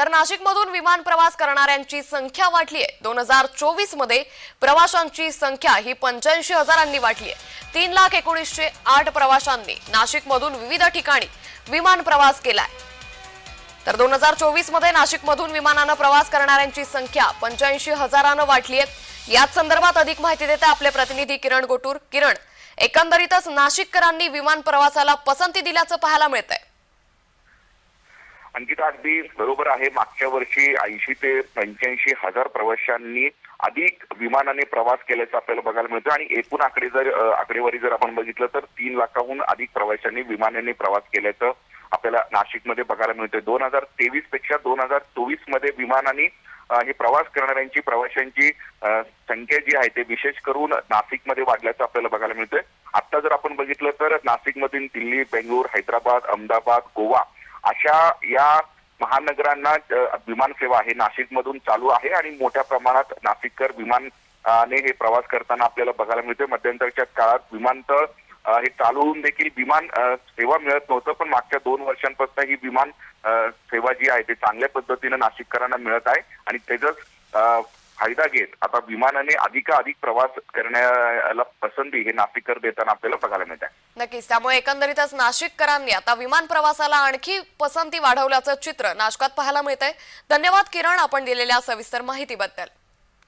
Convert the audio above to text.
तर नाशिकमधून विमान प्रवास करणाऱ्यांची संख्या वाढली आहे दोन हजार चोवीसमध्ये प्रवाशांची संख्या ही पंच्याऐंशी हजारांनी वाढली आहे तीन लाख एकोणीसशे आठ प्रवाशांनी नाशिकमधून विविध ठिकाणी विमान प्रवास केलाय. तर दोन हजार चोवीसमध्ये नाशिकमधून विमानानं प्रवास करणाऱ्यांची संख्या पंच्याऐंशी हजारानं वाढली आहे याच संदर्भात अधिक माहिती देते आपले प्रतिनिधी किरण गोटूर. किरण एकंदरीतच नाशिककरांनी विमान प्रवासाला पसंती दिल्याचं पाहायला मिळतंय. अंकिता अगदी बरोबर आहे. मागच्या वर्षी ऐंशी ते पंच्याऐंशी हजार प्रवाशांनी अधिक विमानाने प्रवास केल्याचं आपल्याला बघायला मिळतं. आणि एकूण आकडे जर आकडेवारी जर आपण बघितलं तर तीन लाखाहून अधिक प्रवाशांनी विमानाने प्रवास केल्याचं आपल्याला नाशिकमध्ये बघायला मिळतं दोन हजार तेवीसपेक्षा दोन हजार चोवीसमध्ये विमानाने हे प्रवास करणाऱ्यांची प्रवाशांची संख्या जी आहे ते विशेष करून नाशिकमध्ये वाढल्याचं आपल्याला बघायला मिळतंय. आता जर आपण बघितलं तर नाशिकमधील दिल्ली बेंगळूर हैदराबाद अहमदाबाद गोवा अशा या महानगरांना विमान सेवा आहे. नाशिकमधून चालू आहे आणि मोठ्या प्रमाणात नाशिककर विमानाने हे प्रवास करताना आपल्याला बघायला मिळते मध्यंतरच्या काळात विमानतळ हे चालू होऊन देखील विमान सेवा मिळत नव्हतं पण मागच्या दोन वर्षांपासून ही विमान सेवा जी आहे ती चांगल्या पद्धतीनं नाशिककरांना मिळत आहे. आणि त्याचाच फायदा घेत आता विमानाने अधिकाधिक प्रवास करण्याला पसंती हे नाशिककर देताना आपल्याला बघायला मिळत आहे. नक्कीच त्यामुळे एकंदरीतच नाशिककरांनी आता विमान प्रवासाला आणखी पसंती वाढवल्याचं चित्र नाशकात पाहायला मिळतंय. धन्यवाद किरण आपण दिलेल्या सविस्तर माहितीबद्दल.